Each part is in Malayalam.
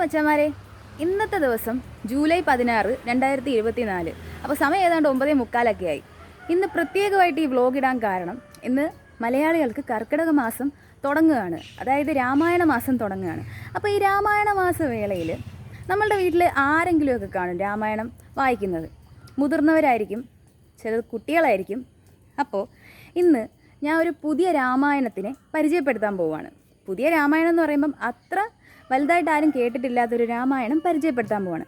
മച്ചന്മാരെ ഇന്നത്തെ ദിവസം ജൂലൈ പതിനാറ് രണ്ടായിരത്തി ഇരുപത്തി നാല് അപ്പോൾ സമയം ഏതാണ്ട് ഒമ്പതേ മുക്കാലൊക്കെ ആയി. ഇന്ന് പ്രത്യേകമായിട്ട് ഈ വ്ലോഗ് ഇടാൻ കാരണം ഇന്ന് മലയാളികൾക്ക് കർക്കിടക മാസം തുടങ്ങുകയാണ്. അതായത് രാമായണ മാസം തുടങ്ങുകയാണ്. അപ്പോൾ ഈ രാമായണ മാസ വേളയിൽ നമ്മളുടെ വീട്ടിൽ ആരെങ്കിലുമൊക്കെ കാണും രാമായണം വായിക്കുന്നത്. മുതിർന്നവരായിരിക്കും ചില കുട്ടികളായിരിക്കും. അപ്പോൾ ഇന്ന് ഞാൻ ഒരു പുതിയ രാമായണത്തിനെ പരിചയപ്പെടുത്താൻ പോവുകയാണ് പുതിയ രാമായണം എന്ന് പറയുമ്പം അത്ര വലുതായിട്ട് ആരും കേട്ടിട്ടില്ലാത്തൊരു രാമായണം പരിചയപ്പെടുത്താൻ പോവാണ്.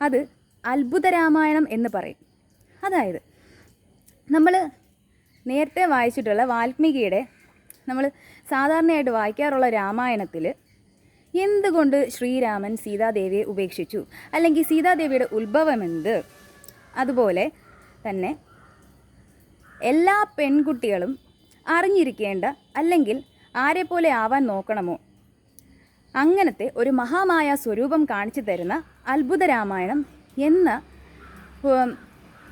അത് അത്ഭുത രാമായണം എന്ന് പറയും. അതായത് നമ്മൾ നേരത്തെ വായിച്ചിട്ടുള്ള വാൽമീകിയുടെ നമ്മൾ സാധാരണയായിട്ട് വായിക്കാറുള്ള രാമായണത്തിൽ എന്തുകൊണ്ട് ശ്രീരാമൻ സീതാദേവിയെ ഉപേക്ഷിച്ചു? അല്ലെങ്കിൽ സീതാദേവിയുടെ ഉത്ഭവം എന്ത് അതുപോലെ തന്നെ എല്ലാ പെൺകുട്ടികളും അറിഞ്ഞിരിക്കേണ്ട അല്ലെങ്കിൽ ആരെപ്പോലെ ആവാൻ നോക്കണമോ? അങ്ങനത്തെ ഒരു മഹാമായ സ്വരൂപം കാണിച്ചു തരുന്ന അത്ഭുത രാമായണം എന്ന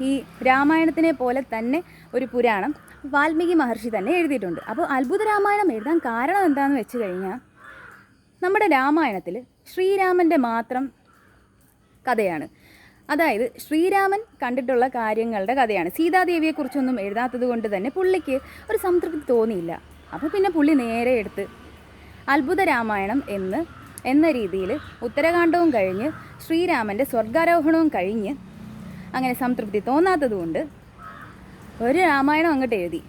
ഈ രാമായണത്തിനെ പോലെ തന്നെ ഒരു പുരാണം വാൽമീകി മഹർഷി തന്നെ എഴുതിയിട്ടുണ്ട്. അപ്പോൾ അത്ഭുത രാമായണം എഴുതാൻ കാരണം എന്താണെന്ന് വെച്ച് കഴിഞ്ഞാൽ നമ്മുടെ രാമായണത്തിൽ ശ്രീരാമന്റെ മാത്രം കഥയാണ്. അതായത് ശ്രീരാമൻ കണ്ടിട്ടുള്ള കാര്യങ്ങളുടെ കഥയാണ്. സീതാദേവിയെക്കുറിച്ചൊന്നും എഴുതാത്തത് കൊണ്ട് തന്നെ പുള്ളിക്ക് ഒരു സംതൃപ്തി തോന്നിയില്ല. അപ്പോൾ പിന്നെ പുള്ളി നേരെ എടുത്ത് അത്ഭുത രാമായണം എന്ന് എന്ന രീതിയിൽ ഉത്തരകാണ്ഡവും കഴിഞ്ഞ് ശ്രീരാമന്റെ സ്വർഗാരോഹണവും കഴിഞ്ഞ് അങ്ങനെ സംതൃപ്തി തോന്നാത്തതുകൊണ്ട് ഒരു രാമായണം അങ്ങോട്ട് എഴുതി.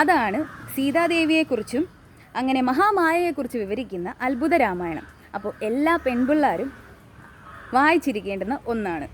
അതാണ് സീതാദേവിയെക്കുറിച്ചും അങ്ങനെ മഹാമായയെക്കുറിച്ച് വിവരിക്കുന്ന അത്ഭുത രാമായണം അപ്പോൾ എല്ലാ പെൺപിള്ളാരും വായിച്ചിരിക്കേണ്ടുന്ന ഒന്നാണ്.